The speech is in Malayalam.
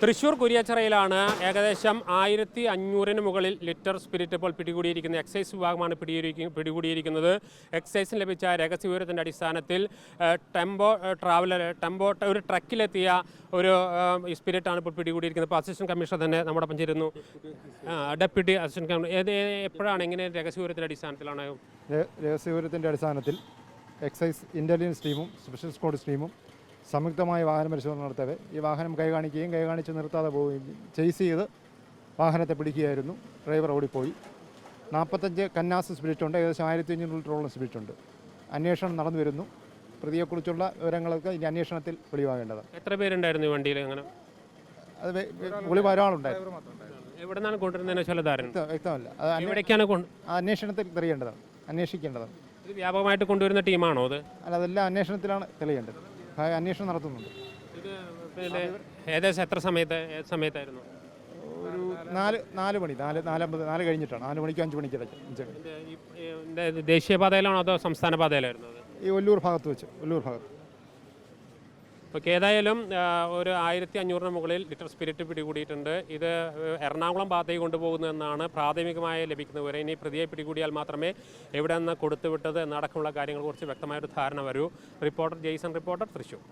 തൃശൂർ കുരിയാച്ചിറയിലാണ് ഏകദേശം ആയിരത്തി അഞ്ഞൂറിന് മുകളിൽ ലിറ്റർ സ്പിരിറ്റ് ഇപ്പോൾ പിടികൂടിയിരിക്കുന്ന എക്സൈസ് വിഭാഗമാണ് പിടികൂടിയിരിക്കും പിടികൂടിയിരിക്കുന്നത്. എക്സൈസിന് ലഭിച്ച രഹസ്യവിവരത്തിന്റെ അടിസ്ഥാനത്തിൽ ടെമ്പോ ട്രാവലർ ടെമ്പോ ഒരു ട്രക്കിലെത്തിയ ഒരു സ്പിരിറ്റാണ് ഇപ്പോൾ പിടികൂടിയിരിക്കുന്നത്. ഇപ്പോൾ അസിസ്റ്റന്റ് കമ്മീഷണർ തന്നെ നമ്മുടെ ഒപ്പം ചേരുന്നു ഡെപ്യൂട്ടി അസിസ്റ്റന്റ് കമ്മീഷണർ എപ്പോഴാണ് എങ്ങനെ രഹസ്യവിവരത്തിന്റെ അടിസ്ഥാനത്തിലാണ്? രഹസ്യ രഹസ്യവിവരത്തിന്റെ അടിസ്ഥാനത്തിൽ എക്സൈസ് ഇന്റലിജൻസ് ടീമും സ്പെഷ്യൽ സ്ക്വാഡ് ടീമും സംയുക്തമായ വാഹന പരിശോധന നടത്തവെ ഈ വാഹനം കൈകാണിക്കുകയും കൈകാണിച്ച് നിർത്താതെ പോവുകയും ചെയ്സ് ചെയ്ത് വാഹനത്തെ പിടിക്കുകയായിരുന്നു. ഡ്രൈവർ ഓടിപ്പോയി. നാൽപ്പത്തഞ്ച് കന്നാസ് സ്പിരിറ്റ് ഉണ്ട് ഏകദേശം ആയിരത്തി അഞ്ഞൂറ് ലിറ്ററോളം സ്പിരിറ്റ് ഉണ്ട് അന്വേഷണം നടന്നു വരുന്നു. പ്രതിയെക്കുറിച്ചുള്ള വിവരങ്ങളൊക്കെ ഇനി അന്വേഷണത്തിൽ വെളിവാകേണ്ടത് എത്ര പേരുണ്ടായിരുന്നു ഈ വണ്ടിയിൽ അങ്ങനെ? അത് വെളിവ് ഒരാളുണ്ടായിരുന്നു. എവിടെ നിന്നാണ് കൊണ്ടുവരുന്നതിന് വ്യക്തമല്ല. അത് അന്വേഷണത്തിൽ തെളിയേണ്ടതാണ്. അന്വേഷിക്കേണ്ടതാണ്. ഇത് വ്യാപകമായിട്ട് കൊണ്ടുവരുന്ന ടീമാണോ അത്? അല്ല അതെല്ലാം അന്വേഷണത്തിലാണ് തെളിയേണ്ടത്. അന്വേഷണം നടത്തുന്നുണ്ട്. ഏകദേശം എത്ര സമയത്ത് ഏത് സമയത്തായിരുന്നു? ഒരു നാല് നാല് മണി നാല് നാലമ്പത് നാല് കഴിഞ്ഞിട്ടാണ്. നാല് മണിക്കും അഞ്ച് മണിക്ക് ഇടയ്ക്ക് ദേശീയപാതയിലാണോ അതോ സംസ്ഥാന പാതയിലായിരുന്നു ഈ ഒല്ലൂർ ഭാഗത്ത് വെച്ച് ഒല്ലൂർ ഭാഗത്ത്. ഓക്കെ ഏതായാലും ഒരു ആയിരത്തി അഞ്ഞൂറിന് മുകളിൽ ലിറ്റർ സ്പിരിറ്റ് പിടികൂടിയിട്ടുണ്ട്. ഇത് എറണാകുളം ഭാഗത്തേക്ക് കൊണ്ടുപോകുന്നതെന്നാണ് പ്രാഥമികമായി ലഭിക്കുന്ന വിവരം. ഇനി പ്രതിയെ പിടികൂടിയാൽ മാത്രമേ എവിടെ നിന്ന് കൊടുത്തുവിട്ടത് എന്നടക്കമുള്ള കാര്യങ്ങളെക്കുറിച്ച് വ്യക്തമായൊരു ധാരണ വരൂ. Reporter Jason reporter Thrissur